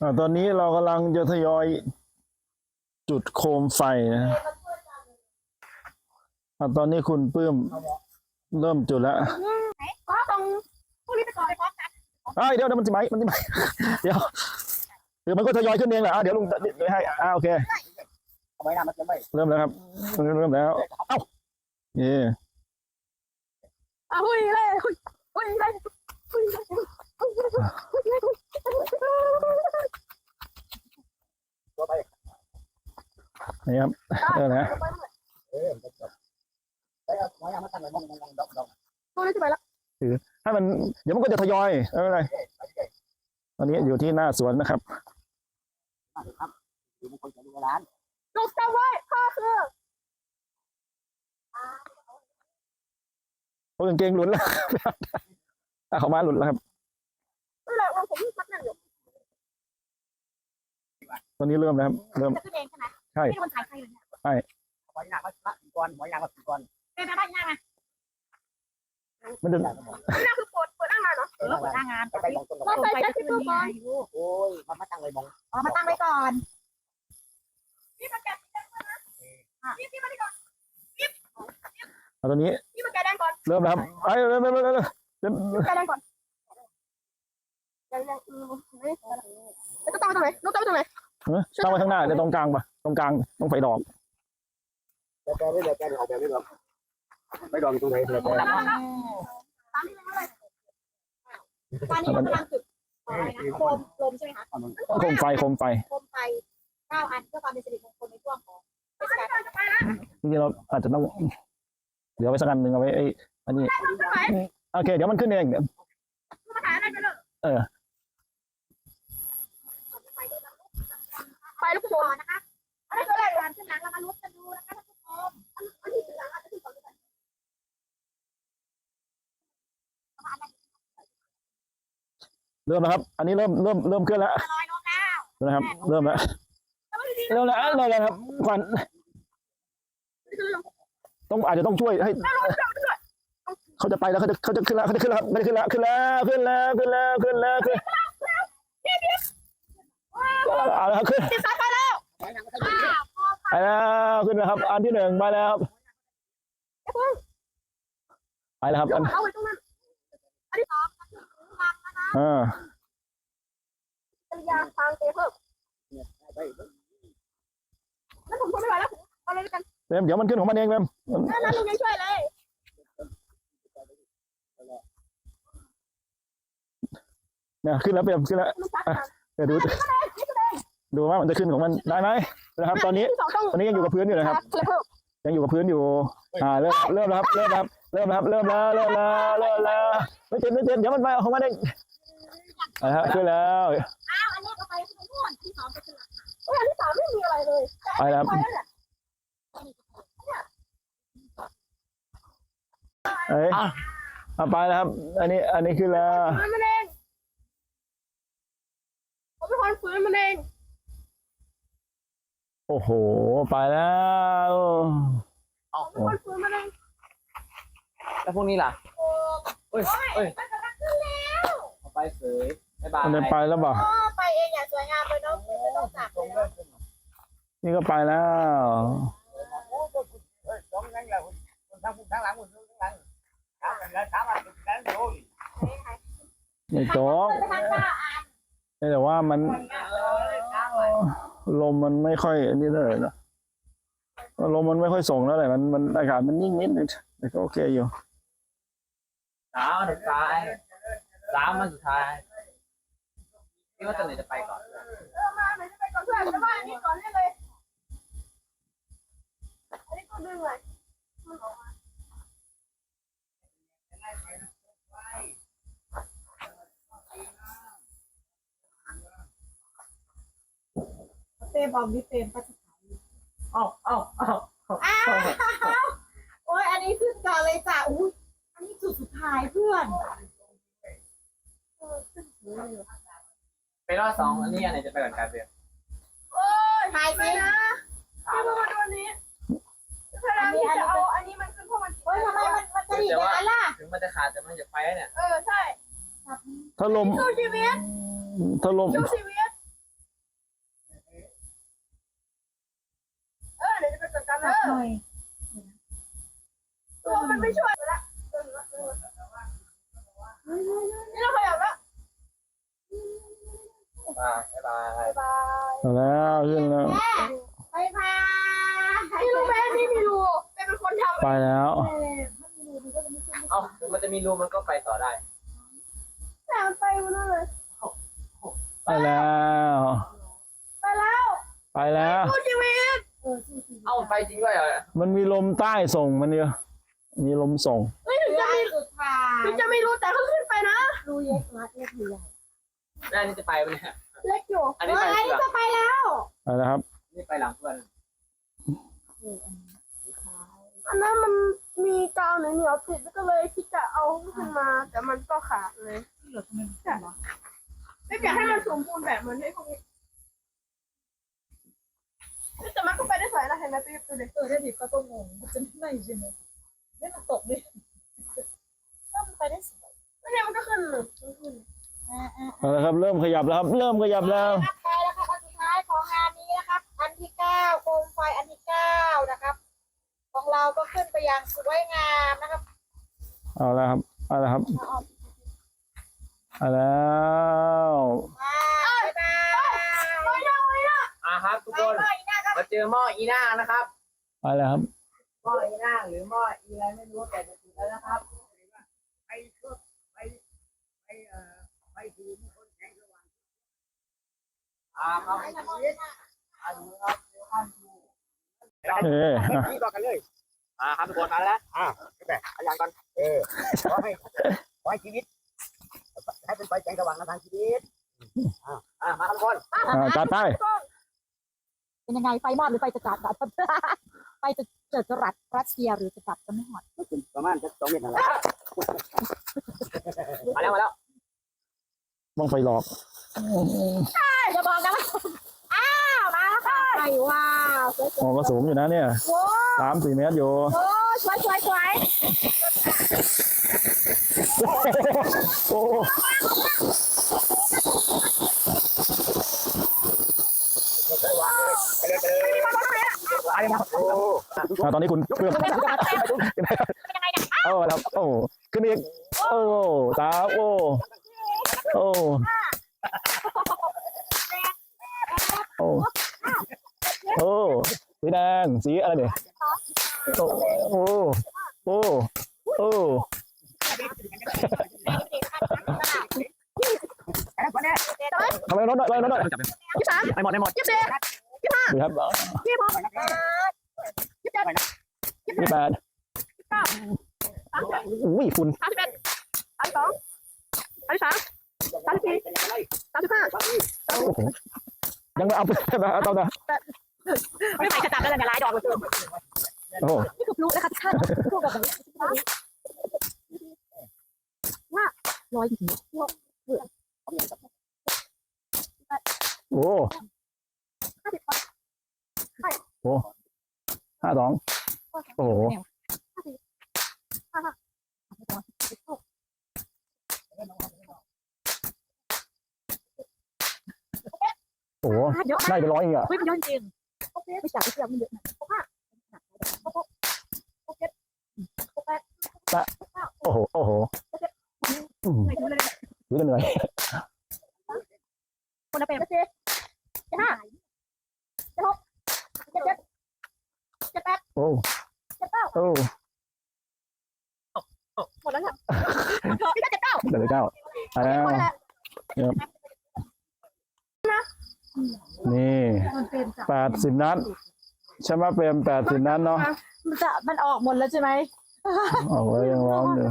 อ่าตอนนี้เรากำลังจะทยอยจุดโคมไฟนะอ่าตอนนี้คุณปื้มเริ่มจุดแล้วก็ตรงพวกนี้ไปก่อนไปพร้อมกันเอ้ยเดี๋ยวเดี๋ยวมันจะไหมมันจะไหมเดี๋ยวเดี๋ยวมันก็ทยอยขึ้นเองแหละอะเดี๋ยวลุงเดี๋ยวให้อ่าโอเคไมน้ำมันจะไม่เริ่มแล้วครับเริ่มแล้ว เอ้าเย่อะหุยเลยหุยหุยเลย หุยเลยหุยเลยหุยเลยตัวไปนี่ครับเริ่มแล้วเออมันจะจบแล้วเอาไว้เอามาตั้งไว้มองมองมองดอกดอกตัวนี้จะไปแล้วให้มันเดี๋ยวมันก็จะทยอยไม่เป็นไรตอนนี้อยู่ที่หน้าสวนนะครับมาเลยครับดูมงคลจะดูร้านลูกจำไว้พ่อคือโอ้ยกางเกงหลุดแล้ว อะเขามาหลุดแล้วครับนี่แหละวันผมมัดนั่นอยู่ตอนนี้เริ่มแล้วครับเริ่มจะขึ้นเองใช่ไหมใช่ที่คนถ่ายใครอยู่เนี่ยหอยนางมาละสี่ก้อนหอยนางมาสี่ก้อนเป็นไปได้ยังไงมันจะใหญ่ก็หมดนี่น่าคือเปิดเปิดอ้างงานเนาะเออเปิดหน้างานไปมองต้นเราใส่แจ็คเก็ตตัวก่อนโอ้ยมันมาตั้งเลยมองเอามาตั้งไว้ก่อนนี่มาแกะนี่พี่มาดีก่อนเอาตอนนี้นี่มาแกะแดงก่อนเริ่มแล้วครับไอ้ยเริ่มเริ่มเริ่ม เริ่มเริ่มแกะแดงก่อนแกะแดงอืมนี่แล้วก็ตั้งไว้ตรงไหนลูกตั้งไว้ตรงไหนเออตั้งไว้ข้างหน้าเดี๋ยวตรงกลางปะตรงกลางต้องไฟดอกแต่แกไม่เลยแกออกแบบไม่หรอกไม่ดอกตรงไหนเลยแกตามที่เป็นเลยตอนนี้กำลังจุดอะไรนะโคมลมใช่ไหมคะโคมไฟโคมไฟโคมไฟเก้าอันเพื่อความเป็นสิริมงคลในช่วงของเทศกาลจะไปนะจริงๆเราอาจจะต้องเดี๋ยวไว้สักอันหนึ่งเอาไว้ไอ้อันนี้ โอเค เดี๋ยวมันขึ้นเองเดี๋ยวมาถ่ายอะไรไปเลยเออ ไปลูกโป่งนะคะอันนี้ก็เลยการขึ้นหลังเรามาลุ้นกันดูนะคะท่านผู้ชมอันนี้ขึ้นหลังอันนี้ขึ้นก่อนเริ่มแล้วครับ อันนี้เริ่มเริ่มเริ่มขึ้นแล้วลอยลงแล้วนะครับ เริ่มแล้วเริ่มแล้วเริ่มแล้วครับควันต้องอาจจะต้องช่วยให้ เขาจะไปแล้วเขาจะเขาจะขึ้นแล้วเขาจะขึ้นแล้วครับไม่ได้ขึ้นแล้วขึ้นแล้วขึ้นแล้วขึ้นแล้วขึ้นแล้วขึ้นเอาแล้วครับขึ้นติดสายไฟแล้วหอยนางมาไปแล้วขึ้นแล้วครับ อันที่หนึ่งไปแล้วครับไปแล้วครับอันเอาไว้ตรงนั้นอันที่สองคือหลังนะคะอ่าจริยาทางเทเพิ่มแล้วผมทนไม่ไหวแล้วผมเอาเลยกันเต็มเดี๋ยวมันขึ้นของมันเองเต็มนั่นนั่นลุงยังช่วยเลย เนี่ยขึ้นแล้วเต็มขึ้นแล้วเดี๋ยวดูดูว่ามันจะขึ้นของมันได้ไหมนะครับ ตอนนี้ตอนนี้ยังอยู่กับพื้นอยู่นะครับ ยังอยู่กับพื้นอยู่ อ่าเริ่มเริ่มแล้วครับเริ่มแล้วครับเริ่มแล้วครับเริ่มแล้วเริ่มแล้วเริ่มแล้วไม่เจ็บไม่เจ็บเดี๋ยวมันไปเอาของมันเองเอาละครับขึ้นแล้วอ้าวอันนี้ก็ไปที่นู่นที่สองไปที่หลังโอ้ยอันที่สามไม่มีอะไรเลยไปแล้วครับไปแล้วเนี่ยเอ้ย เอาไปแล้วครับ อันนี้ อันนี้ขึ้นแล้วฟื้นมันเองผมเป็นคนฟื้นมันเองโอ้โห ไปแล้วผมเป็นคนฟื้นมันเองแล้วพวกนี้ล่ะโอ้เอ้ยเอ้ยมันกำลังขึ้นแล้วเอาไปเสยบ๊ายบายอันนี้ไปแล้วเปล่าอ๋อไปเองอย่างสวยงามเลยเนาะไม่ต้องจับเลยเนาะนี่ก็ไปแล้วสองนั่งแล้วคนทั้งคนทั้งหลังคนทั้งหลัง ถามกันแล้วถามว่าเป็นการโดนนี่โจ๊กไปทางก้าอะแต่ว่ามัน ลมมันไม่ค่อยอันนี้เท่าไหร่นะลมมันไม่ค่อยส่งแล้วแต่มันมันอากาศมันนิ่งนิดนึงแต่ก็โอเคอยู่สามอันสุดท้ายสามอันสุดท้ายคิดว่าตัวไหนจะไปก่อนเออมาไหนจะไปก่อนเพื่อนจะว่าอันนี้ก่อนได้เลยอันนี้ก็ดึงเลยมันออกมา บอมนี่เต็มปะเอ้าเอ้าเอ้าอ้าวโอ้ยอันนี้ขึ้นก่อนเลยจ้ะอุ้ยอันนี้จุดสุดท้ายเพื่อนเออขึ้นสวยอยู่ไปรอบสองอันนี้อันไหนจะไปก่อนกันเพื่อนโอ้ยถ่ายสินะพี่มาดูอันนี้พยายามที่จะเอาอันนี้มันขึ้นเพราะมันเฮ้ยทำไมมันมันจะดีอย่างนั้นล่ะถึงมันจะขาดแต่มันจะไปแล้วเนี่ย เออใช่ถ้าลมสู้ชีวิตถ้าลมสู้ชีวิต จับหน่อย ตัวมันไม่ช่วยละนี่เราขยับแล้วบายบายบายเอาแล้วขึ้นแล้วบายบายพี่รู้ไหมนี่มีรูเป็นคนทำไปแล้ว เอ้าถึงมันจะมีรูมันก็ไปต่อได้แต่มันไปมันนั่นเลยไปแล้ว ไปแล้ว ไปแล้วสู้ชีวิ ตเอ้าไปจริงด้วยเหรอมันมีลมใต้ส่งมันเนี่ยมีลมส่งเฮ้ยถึงจะมีสุดท้ายถึงจะมีรูแต่ก็ขึ้นไปนะรูเล็กมัดเล็กใหญ่แม่นี่จะไปไหมเนี่ยเล็กอยู่อันนี้ไปเฮ้ยหลังจะไปแล้วไปแล้วครับ นี่ไปหลังเพื่อนอันนั้นมันมีกาวเหนียวๆติดแล้วก็เลยคิดจะเอาขึ้นมา แต่มันก็ขาดเลยไม่อยากให้มันสมบูรณ์แบบเหมือนให้พวกนี้แต่มันก็ไปได้ สวยนะเห็นไหมตัวตัวเด็กเออได้ดิก็ต้องงงมันจะไม่ใช่ไหมไม่มันตกเลยก็มันไปได้สวยแล้วเนี่ยมันก็ขึ้นเลยอ่าอ่าเอาละครับ เริ่มขยับแล้วครับ เริ่มขยับแล้วไปแล้วครับอันสุดท้ายของงานนี้นะครับ อันที่เก้าโคมไฟอันที่เก้านะครับ ของเราก็ขึ้นไปอย่างสวยงามนะครับเอาล้วครับ เอาล้วครับ เอาแล้ว มาบ๊ายบาย อะครับทุกคน ไปหน้าครับ มาเจอหม้ออีน่านะครับไปแล้วครับ หม้ออีน่าหรือหม้ออีอะไรไม่รู้แต่จะถึงแล้วนะครับไปช่วยไปไปเอ่อไปถึงคนแข็งสว่างอ่าครับอันนี้ครับท่านดูเอ๊ะนี่ต่อกันเลย อ่าครับทุกคนมาแล้วอ่าแต่อาจารย์ก่อนเออขอให้ขอให้ชีวิตให้เป็นไปแสงสว่างในทางชีวิตอ่าอ่ามาทุกคน อ่าจัดไป เป็นยังไงไฟมอดหรือไฟจะจัดจัดไฟจะเกิดจรัสรัสเซียหรือจะจัดจะไม่หอดประมาณสักสองเมตรนั่นแหละมาแล้วมาแล้วบ้องไฟหลอกอย่าบอกนะว่าอ้าวมาแล้วค่ะไฟว้าวสวยอ๋อก็สูงอยู่นะเนี่ยๆโอ้สามสี่เมตรอยู่โอ้สวยสวยสวยโอ้ ไป นะโอ้อ่าตอนนี้คุณเพื่อนเป็นยังไงเนี่ยเอาแล้วโอ้ขึ้นอีกโอ้สามโอ้โอ้โอ้โอ้สีแดงสีอะไรเนี่ยโอ้โอ้โอ้โอ้แข็งกว่านี้ทำไมรถหน่อยรถหน่อยยี่สามไม่หมดไม่หมดยี่สิบดีครับยี่หก ยี่แปดอุ้ยฝุ่นสามสิบเอ็ดสามสิบสองสามสิบสามสามสิบสี่สามสิบห้าโอ้โหยังไม่เอาไปเอาต่อนะไม่ไปจะจับแล้วจะลายดอกเลยโอ้โหนี่คือพลุนะคะท่านพลุแบบนี้ว่าร้อยจริงโอ้โห ห้าสองโอ้โหโอ้โหเยอะได้ไปร้อยอีกอะเฮ้ยมันเยอะจริงไม่อยากไปเที่ยวมันเยอะนะโอ้โห โอ้โหอืมรู้จะเหนื่อย คนละเป็น เจ็ดห้าเจ็ดหกเจ็ดเจ็ดเจ็ดแปด โอ้ เจ็ดเก้า โอ้ หมด แล้วเนี่ยพี่ก็เจ็ดเก้าเดี๋ยวเก้าไปแล้วหมดแล้วนี่มันเป็นจ้ะแปดสิบนัดใช่ไหมเปรมแปดสิบนัดเนาะมันจะมันออกหมดแล้วใช่ไหมโอ้โหยังร้อนอยู่